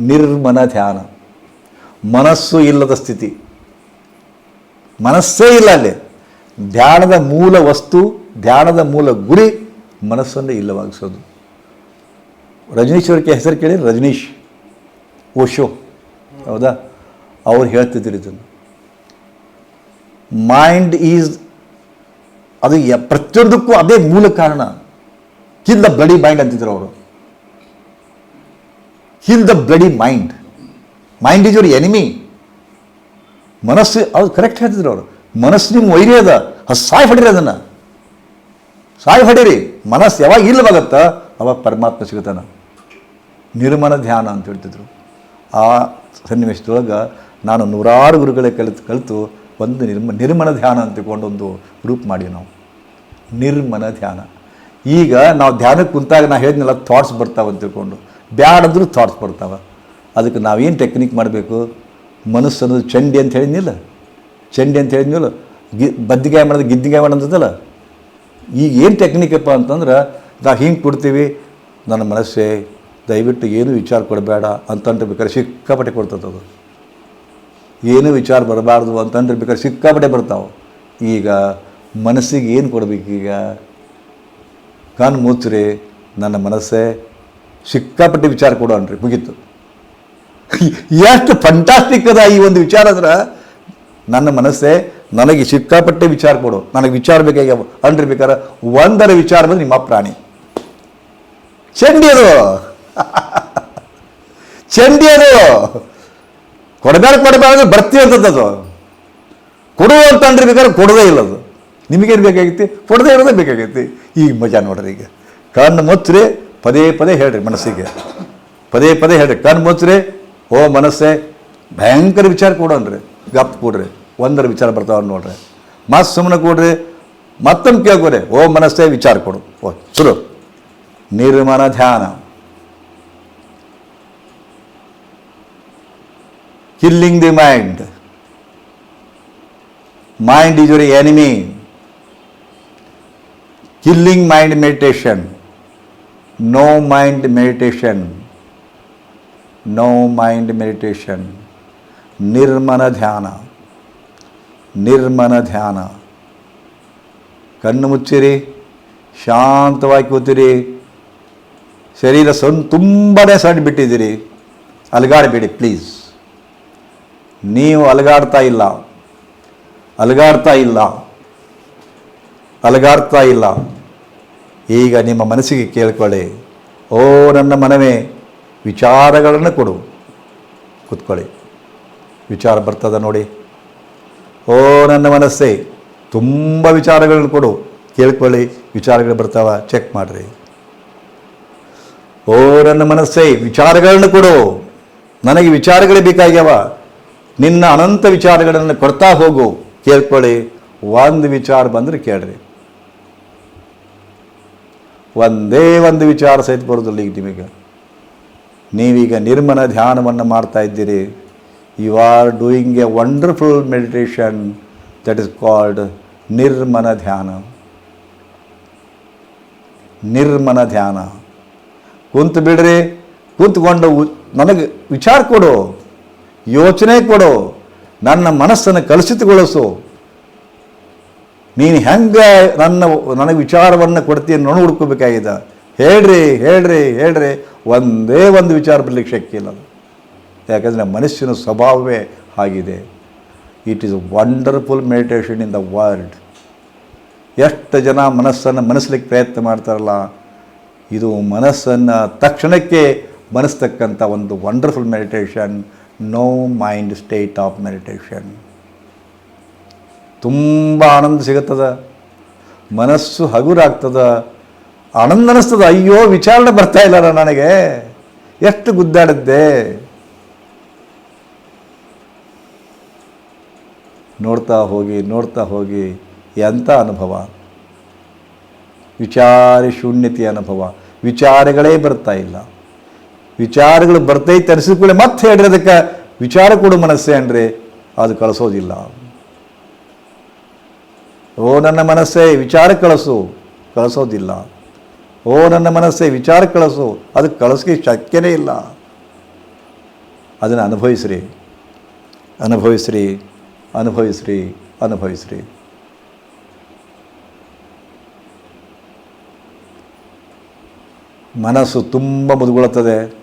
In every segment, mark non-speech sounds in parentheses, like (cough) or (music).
ನಿರ್ಮನ ಧ್ಯಾನ. ಮನಸ್ಸು ಇಲ್ಲದ ಸ್ಥಿತಿ. ಮನಸ್ಸೇ ಇಲ್ಲ ಅಲ್ಲಿ. ಧ್ಯಾನದ ಮೂಲ ವಸ್ತು, ಧ್ಯಾನದ ಮೂಲ ಗುರಿ ಮನಸ್ಸನ್ನು ಇಲ್ಲವಾಗಿಸೋದು. ರಜನೀಶ್ ಅವ್ರಿಗೆ ಹೆಸರು ಕೇಳಿ ರಜನೀಶ್. ಓಶೋ. ಹೌದಾ? ಅವ್ರು ಹೇಳ್ತಿದ್ರು ಇದನ್ನು. ಮೈಂಡ್ ಈಸ್ ಅದು ಪ್ರತಿಯೊಂದಕ್ಕೂ ಅದೇ ಮೂಲ ಕಾರಣ. ಕಿಲ್ ದ ಬ್ಲಡಿ ಮೈಂಡ್ ಅಂತಿದ್ರು ಅವರು. Kill the bloody mind mind is your enemy ಮನಸ್ಸು ಅದು ಕರೆಕ್ಟ್ ಹೇಳ್ತಿದ್ರು ಅವರು. ಮನಸ್ಸು ನಿಮ್ಮ ವೈರಿ ಅದ. ಅದು ಸಾಯ್ ಹೊಡಿರಿ ಅದನ್ನು. ಸಾಯಿ ಹೊಡೀರಿ. ಮನಸ್ಸು ಯಾವಾಗ ಇಲ್ಲವಾಗತ್ತ ಅವಾಗ ಪರಮಾತ್ಮ ಸಿಗುತ್ತಾನ. ನಿರ್ಮಲ ಧ್ಯಾನ ಅಂತ ಹೇಳ್ತಿದ್ರು. ಆ ಸನ್ನಿವೇಶದೊಳಗೆ ನಾನು ನೂರಾರು ಗುರುಗಳೇ ಕಲಿತು ಕಲಿತು ಒಂದು ನಿರ್ಮ, ನಿರ್ಮಲ ಧ್ಯಾನ ಅಂತ ತಿಳ್ಕೊಂಡು ಒಂದು ಗ್ರೂಪ್ ಮಾಡಿ ನಾವು. ನಿರ್ಮಲ ಧ್ಯಾನ. ಈಗ ನಾವು ಧ್ಯಾನಕ್ಕೆ ಕುಂತಾಗ ನಾ ಹೇಳಿದ್ನೆಲ್ಲ ಥಾಟ್ಸ್ ಬರ್ತಾವೆ ಅಂತ ತಿಳ್ಕೊಂಡು. ಬ್ಯಾಡಂದ್ರೂ ಥಾಟ್ಸ್ ಬರ್ತಾವೆ. ಅದಕ್ಕೆ ನಾವೇನು ಟೆಕ್ನಿಕ್ ಮಾಡಬೇಕು? ಮನಸ್ಸು ಅನ್ನೋದು ಚಂಡಿ ಅಂತ ಹೇಳಿದ್ನಿಲ್ಲ? ಚಂಡಿ ಅಂತ ಹೇಳಿದ್ನಿಲ್ಲ? ಗಿ ಬದ್ದಿಗಾಯ ಮಾಡೋದು ಗಿದ್ದಿಗಾಯ ಮಾಡೋದಲ್ಲ ಈಗ ಏನು ಟೆಕ್ನಿಕಪ್ಪ ಅಂತಂದ್ರೆ ನಾವು ಹಿಂಗೆ ಕೊಡ್ತೀವಿ, ನನ್ನ ಮನಸ್ಸೇ, ದಯವಿಟ್ಟು ಏನು ವಿಚಾರ ಕೊಡಬೇಡ ಅಂತಂದ್ರೆ ಬೇಕಾದ್ರೆ ಸಿಕ್ಕಾಪಟ್ಟೆ ಕೊಡ್ತದದು ಏನು ವಿಚಾರ ಬರಬಾರ್ದು ಅಂತಂದ್ರೆ ಬೇಕಾದ್ರೆ ಸಿಕ್ಕಾಪಟ್ಟೆ ಬರ್ತಾವೆ. ಈಗ ಮನಸ್ಸಿಗೆ ಏನು ಕೊಡಬೇಕೀಗ ಕಣ್ಣು ಮುಚ್ಚ್ರಿ, ನನ್ನ ಮನಸ್ಸೇ ಸಿಕ್ಕಾಪಟ್ಟೆ ವಿಚಾರ ಕೊಡು ಅನ್ರಿ, ಮುಗೀತು. ಎಷ್ಟು ಫಂಟಾಸ್ಟಿಕ್ ಅದ ಈ ಒಂದು ವಿಚಾರ ಅಂದ್ರೆ, ನನ್ನ ಮನಸ್ಸೇ ನನಗೆ ಸಿಕ್ಕಾಪಟ್ಟೆ ವಿಚಾರ ಕೊಡು, ನನಗೆ ವಿಚಾರ ಬೇಕಾಗ್ಯಾವ. ಅನ್ರಿ ಬೇಕಾದ್ರೆ ಒಂದರ ವಿಚಾರ ಬಂದ್ರೆ ನಿಮ್ಮ ಪ್ರಾಣಿ. ಚಂಡಿ ಅದು (laughs) ಚಂಡಿ ಅದು ಕೊಡಬೇಡ ಕೊಡಬೇಡ ಬರ್ತೀವಿ ಅಂತದ್ದು ಕೊಡು ಅಂತ ಅನ್ರಿ ಬೇಕಾದ್ರೆ ಕೊಡದೇ ಇಲ್ಲ ಅದು. ನಿಮಗೇನು ಬೇಕಾಗೈತಿ ಕೊಡದೇ ಇರೋದೇ ಬೇಕಾಗೈತಿ ಈಗ ಮಜಾ ನೋಡ್ರಿ ಈಗ. ಕಣ್ಣು ಮುಚ್ಚ್ರಿ ಪದೇ ಪದೇ ಹೇಳ್ರಿ ಮನಸ್ಸಿಗೆ. ಪದೇ ಪದೇ ಹೇಳ್ರಿ. ಕಣ್ಣು ಮುಚ್ಚ್ರಿ, ಓ ಮನಸ್ಸೇ. ಭಯಂಕರ ವಿಚಾರ ಕೊಡೋನ್ರಿ ಗಪ್ ಕೊಡ್ರಿ. ಒಂದರ ವಿಚಾರ ಬರ್ತಾವ ನೋಡ್ರಿ. ಮತ್ ಸುಮ್ಮನೆ ಕೊಡ್ರಿ, ಮತ್ತೊಮ್ಮೆ ಕೇಳ್ಕೊರಿ. ಓ ಮನಸ್ಸೇ ವಿಚಾರ ಕೊಡು. ಓ, ಶುರು. ನಿರ್ಮಲ ಧ್ಯಾನ. Killing the mind mind is your enemy killing mind meditation. No mind meditation no mind meditation ನಿರ್ಮನ ಧ್ಯಾನ ನಿರ್ಮನ ಧ್ಯಾನ ಕಣ್ಣು ಮುಚ್ಚಿರಿ ಶಾಂತವಾಗಿ ಕೂತಿರಿ ಶರೀರ ಸಣ್ಣ ತುಂಬನೇ ಸಣ್ಣ ಬಿಟ್ಟಿದ್ದೀರಿ ಅಲಗಾಡಬೇಡಿ ಪ್ಲೀಸ್ ನೀವು ಅಲಗಾಡ್ತಾ ಇಲ್ಲ ಅಲಗಾಡ್ತಾ ಇಲ್ಲ ಅಲಗಾಡ್ತಾ ಇಲ್ಲ ಈಗ ನಿಮ್ಮ ಮನಸ್ಸಿಗೆ ಕೇಳ್ಕೊಳ್ಳಿ. ಓ, ನನ್ನ ಮನವೇ, ವಿಚಾರಗಳನ್ನು ಕೊಡು. ಕೂತ್ಕೊಳ್ಳಿ. ವಿಚಾರ ಬರ್ತದ ನೋಡಿ. ಓ, ನನ್ನ ಮನಸ್ಸೇ, ತುಂಬ ವಿಚಾರಗಳನ್ನು ಕೊಡು. ಕೇಳ್ಕೊಳ್ಳಿ, ವಿಚಾರಗಳು ಬರ್ತಾವ ಚೆಕ್ ಮಾಡಿರಿ. ಓ, ನನ್ನ ಮನಸ್ಸೇ, ವಿಚಾರಗಳನ್ನು ಕೊಡು. ನನಗೆ ವಿಚಾರಗಳೇ ಬೇಕಾಗ್ಯಾವ. ನಿನ್ನ ಅನಂತ ವಿಚಾರಗಳನ್ನು ಕೊಡ್ತಾ ಹೋಗು. ಕೇಳ್ಕೊಳ್ಳಿ, ಒಂದು ವಿಚಾರ ಬಂದರೆ ಕೇಳ್ರಿ. ಒಂದೇ ಒಂದು ವಿಚಾರ ಸಹಿತ ಬರೋದಿಲ್ಲ ಈಗ ನಿಮಗೆ. ನೀವೀಗ ನಿರ್ಮನ ಧ್ಯಾನವನ್ನು ಮಾಡ್ತಾ ಇದ್ದೀರಿ. You are doing a wonderful meditation that is called ನಿರ್ಮನ ಧ್ಯಾನ. ನಿರ್ಮನ ಧ್ಯಾನ. ಕುಂತು ಬಿಡ್ರಿ, ಕುಂತ್ಕೊಂಡು ನನಗೆ ವಿಚಾರ ಕೊಡು, ಯೋಚನೆ ಕೊಡು, ನನ್ನ ಮನಸ್ಸನ್ನು ಕಲುಷಿತಗೊಳಿಸು. ನೀನು ಹೆಂಗೆ ನನ್ನ ನನಗೆ ವಿಚಾರವನ್ನು ಕೊಡ್ತೀನಿ ನಾನು ಹುಡ್ಕೋಬೇಕಾಗಿದೆ. ಹೇಳ್ರಿ ಹೇಳ್ರಿ ಹೇಳ್ರಿ. ಒಂದೇ ಒಂದು ವಿಚಾರ ಬರಲಿಕ್ಕೆ ಶಕ್ತಿ ಇಲ್ಲ ಯಾಕಂದರೆ ಮನಸ್ಸಿನ ಸ್ವಭಾವವೇ ಆಗಿದೆ. It is wonderful meditation in the world ಎಷ್ಟು ಜನ ಮನಸ್ಸನ್ನು ಮನಸ್ಲಿಕ್ಕೆ ಪ್ರಯತ್ನ ಮಾಡ್ತಾರಲ್ಲ, ಇದು ಮನಸ್ಸನ್ನು ತಕ್ಷಣಕ್ಕೆ ಮನಸ್ತಕ್ಕಂಥ ಒಂದು wonderful meditation no mind state of meditation ತುಂಬ ಆನಂದ ಸಿಗುತ್ತದ. ಮನಸ್ಸು ಹಗುರಾಗ್ತದ. ಆನಂದ ಅನ್ನಿಸ್ತದ ಅಯ್ಯೋ, ವಿಚಾರಣೆ ಬರ್ತಾ ಇಲ್ಲ ನನಗೆ. ಎಷ್ಟು ಗುದ್ದಾಡಿದ್ದೆ. ನೋಡ್ತಾ ಹೋಗಿ ನೋಡ್ತಾ ಹೋಗಿ ಎಂಥ ಅನುಭವ? ವಿಚಾರ ಶೂನ್ಯತೆಯ ಅನುಭವ. ವಿಚಾರಗಳೇ ಬರ್ತಾ ಇಲ್ಲ. ವಿಚಾರಗಳು ಬರ್ತೈತೆ ಕೂಡ ಮತ್ತೆ ಹೇಳ್ರಿ ಅದಕ್ಕೆ ವಿಚಾರ ಕೊಡು ಮನಸ್ಸೇ ಅಂದರೆ ಅದು ಕಳಿಸೋದಿಲ್ಲ. ಓ ನನ್ನ ಮನಸ್ಸೇ ವಿಚಾರ ಕಳಿಸು, ಕಳಿಸೋದಿಲ್ಲ. ಓ ನನ್ನ ಮನಸ್ಸೇ ವಿಚಾರ ಕಳಿಸು, ಅದು ಕಳಿಸ್ಕೆ ಶಕ್ಯನೇ ಇಲ್ಲ. ಅದನ್ನು ಅನುಭವಿಸ್ರಿ ಅನುಭವಿಸ್ರಿ ಅನುಭವಿಸ್ರಿ ಅನುಭವಿಸ್ರಿ. ಮನಸ್ಸು ತುಂಬ ಮುದುಗೊಳ್ಳುತ್ತದೆ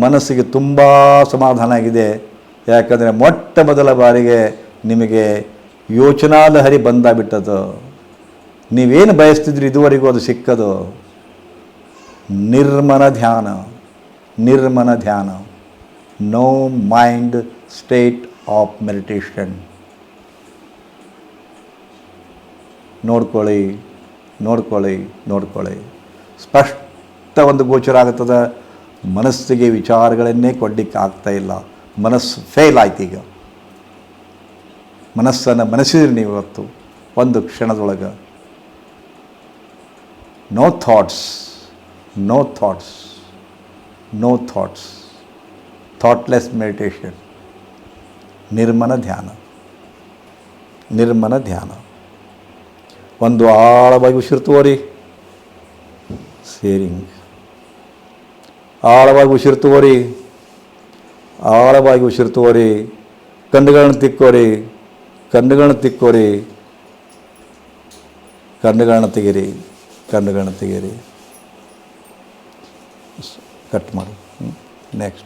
ಮನಸ್ಸಿಗೆ ತುಂಬ ಸಮಾಧಾನ ಆಗಿದೆ. ಯಾಕಂದರೆ ಮೊಟ್ಟ ಮೊದಲ ಬಾರಿಗೆ ನಿಮಗೆ ಯೋಚನಾದ ಹರಿ ಬಂದಾಬಿಟ್ಟದು ನೀವೇನು ಬಯಸ್ತಿದ್ರಿ ಇದುವರೆಗೂ ಅದು ಸಿಕ್ಕದು? ನಿರ್ಮನ ಧ್ಯಾನ ನಿರ್ಮನ ಧ್ಯಾನ. No mind state of meditation ನೋಡ್ಕೊಳ್ಳಿ ನೋಡ್ಕೊಳ್ಳಿ ನೋಡ್ಕೊಳ್ಳಿ. ಸ್ಪಷ್ಟ ಒಂದು ಗೋಚರ ಆಗುತ್ತದೆ. ಮನಸ್ಸಿಗೆ ವಿಚಾರಗಳನ್ನೇ ಕೊಡ್ಲಿಕ್ಕೆ ಆಗ್ತಾ ಇಲ್ಲ. ಮನಸ್ಸು ಫೇಲ್ ಆಯ್ತು ಈಗ. ಮನಸ್ಸನ್ನು ಮನಸ್ಸಿದ್ರಿ ನೀವು ಇವತ್ತು. ಒಂದು ಕ್ಷಣದೊಳಗೆ. No thoughts no thoughts no thoughts thoughtless meditation ನಿರ್ಮನ ಧ್ಯಾನ. ನಿರ್ಮನ ಧ್ಯಾನ. ಒಂದು ಆಳವಾಗಿ ಉಸಿರು ತೋರಿ ಸೇರಿಂಗ್ ಆಳವಾಗಿ ಉಸಿರು ತೋರಿ ಆಳವಾಗಿ ಉಸಿರು ತೋರಿ ಕಣ್ಣುಗಳನ್ನು ತಿಕ್ಕೋರಿ. ಕಣ್ಣುಗಳನ್ನ ತಿಕ್ಕೋರಿ ಕಣ್ಣುಗಳನ್ನ ತೆಗೀರಿ ಕಣ್ಣುಗಳನ್ನ ತೆಗೀರಿ ಕಟ್ ಮಾಡಿ ನೆಕ್ಸ್ಟ್